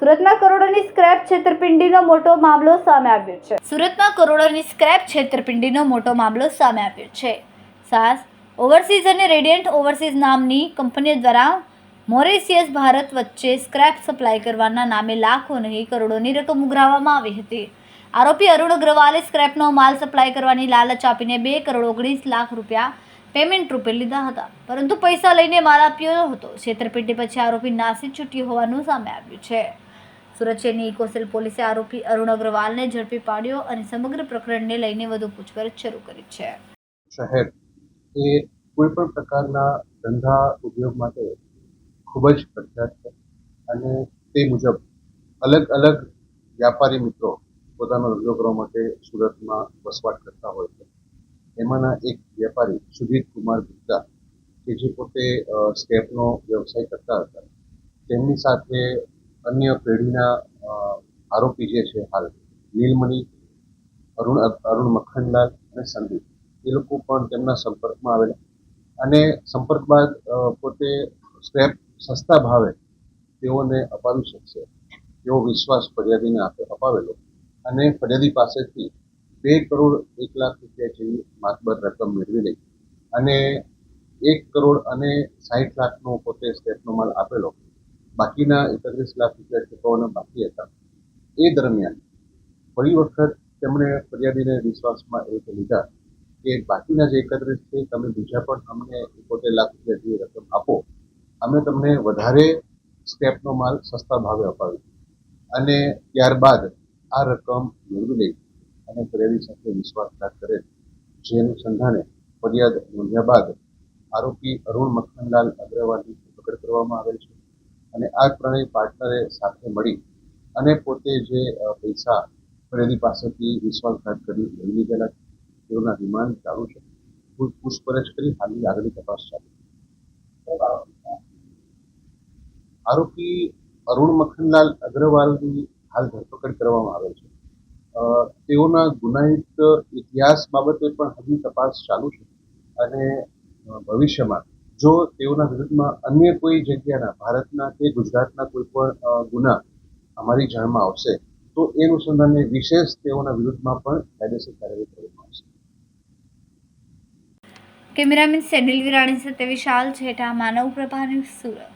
સુરતમાં કરોડોની સ્ક્રેપ છેતરપિંડીનો મોટો મામલો સામે આવ્યો છે. સુરતમાં કરોડોની સ્ક્રેપ છેતરપિંડીનો મોટો મામલો સામે આવ્યો છે. સાસ, ઓવરસીઝ અને રેડિયન્ટ ઓવરસીઝ નામની કંપનીઓ દ્વારા મોરેશિયસ ભારત વચ્ચે સ્ક્રેપ સપ્લાય કરવાના નામે લાખો નહીં, કરોડોની રકમ ઉઘરાવવામાં આવી હતી. આરોપી અરુણ અગ્રવાલે સ્ક્રેપનો માલ સપ્લાય કરવાની લાલચ આપીને બે કરોડ ઓગણીસ લાખ રૂપિયા પેમેન્ટ રૂપે લીધા હતા. પરંતુ પૈસા લઈને માલ આપ્યો હતો. છેતરપિંડી પછી આરોપી નાસી છૂટ્યો હોવાનું સામે આવ્યું છે. સુરત શહેરની ઇકોસેલ પોલીસે આરોપી અરુણ અગ્રવાલને ઝડપી પાડ્યો અને સમગ્ર પ્રકરણને લઈને વધુ પૂછપરછ શરૂ કરી છે. શહેર એ કોઈ પણ પ્રકારના ધંધા ઉદ્યોગ માટે ખૂબ જ પ્રખ્યાત છે અને તે મુજબ અલગ અલગ વ્યાપારી મિત્રો પોતાનો ધંધો કરવા માટે સુરતમાં વસવાટ કરતા હોય છે. એમાંના એક વેપારી સુધીર કુમાર ગુપ્તા, કે જે પોતે સ્ટેપનો વ્યવસાય કરતા હતા. તેમની સાથે અન્ય પેઢીના આરોપી જે છે હાલ, નીલમણી, અરુણ અરુણ મખણલાલ અને સંદીપ, એ લોકો પણ તેમના સંપર્કમાં આવેલા. અને સંપર્ક બાદ પોતે સ્ટેપ સસ્તા ભાવે તેઓને અપાવી શકશે. એવો વિશ્વાસ ફરિયાદીને અપાવેલો. અને ફરિયાદી પાસેથી બે કરોડ એક લાખ રૂપિયા જેવી માતબર રકમ મેળવી લઈ. અને એક કરોડ અને સાહીઠ લાખનો પોતે સ્ટેપનો માલ આપેલો. બાકીના એકત્રીસ લાખ રૂપિયા ચૂકવવાના બાકી હતા. એ દરમિયાન ફરી વખત તેમણે ફરિયાદીને વિશ્વાસમાં એ લીધા કે બાકીના જે એકત્રીસ છે, તમે બીજા પણ અમને એકોતેર લાખ રૂપિયા જેવી રકમ આપો. અમે તમને વધારે સ્ટેપનો માલ સસ્તા ભાવે અપાવ્યો અને ત્યારબાદ આ રકમ મેળવી લઈ અને સાથે વિશ્વાસઘાત કરેલ જે અનુસંધાને ફરિયાદ નોંધ્યા બાદ આરોપી અરુણ મખનલાલ અગ્રવાલની ધરપકડ કરવામાં આવેલ છે અને આ ત્રણેય પાર્ટનરે સાથે મળી અને પોતે જે પૈસા ફરિયાદી પાસેથી વિશ્વાસઘાત કરી લઈ લીધેલા તેઓના રિમાન્ડ ચાલુ છે. પૂછપરછ કરી હાલની આગળની તપાસ ચાલુ આરોપી અરુણ મખનલાલ અગ્રવાલની હાલ ધરપકડ કરવામાં આવે છે. તેઓના ગુનાહિત ઇતિહાસ બાબતે પણ હજી તપાસ ચાલુ છે અને ભવિષ્યમાં જો તેઓના વિરુદ્ધમાં અન્ય કોઈ જગ્યાના, ભારતના કે ગુજરાતના કોઈ પણ ગુના અમારી જાણમાં આવશે, તો એ અનુસંધાને વિશેષ તેઓના વિરુદ્ધમાં પણ કાયદેસર કાર્યવાહી કરવામાં આવશે. કેમેરામેન સેનિલ વિરાણી સાથે વિશાલ છેટા માનવ પ્રભાની સુરત.